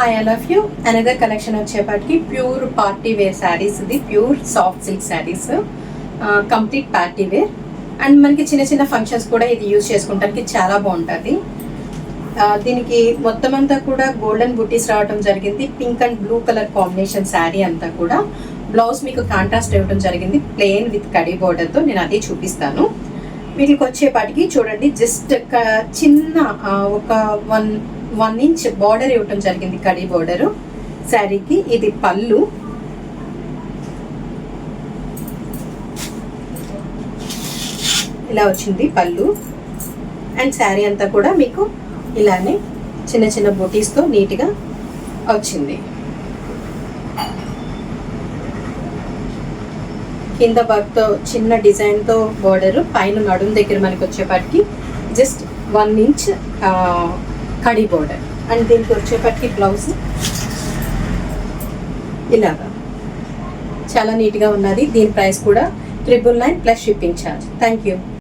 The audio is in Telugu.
Hi I love you another collection వచ్చేపాటికి ప్యూర్ పార్టీ వేర్ శారీస్ ఇది pure soft silk saris complete party wear and మనకి చిన్న చిన్న ఫంక్షన్స్ కూడా ఇది యూజ్ చేసుకోవడానికి చాలా బాగుంటుంది. దీనికి మొత్తం అంతా కూడా గోల్డెన్ బుటీస్ రావడం జరిగింది. Pink and blue colour combination sari అంతా కూడా. బ్లౌజ్ మీకు కాంట్రాస్ట్ ఇవ్వడం జరిగింది. ప్లెయిన్ విత్ కడీ బోర్డర్తో నేను అదే చూపిస్తాను. వీటికి వచ్చేపాటికి చూడండి జస్ట్ చిన్న ఒక వన్ వన్ ఇంచ్ బార్డర్ ఇవ్వటం జరిగింది కడీ బార్డరు. శారీకి ఇది పళ్ళు. ఇలా వచ్చింది పళ్ళు. అండ్ శారీ అంతా కూడా మీకు ఇలానే చిన్న చిన్న బొటీస్తో నీట్గా వచ్చింది. కింద వర్క్తో చిన్న డిజైన్తో బార్డర్ పైన నడుము దగ్గర మనకి వచ్చేపాటికి జస్ట్ వన్ ఇంచ్ కడి బార్డర్ అండ్ దీనికి వచ్చేపాటికి బ్లౌజ్ ఇలాగా. చాలా నీట్గా ఉన్నది. దీని ప్రైస్ కూడా triple nine plus shipping charge thank you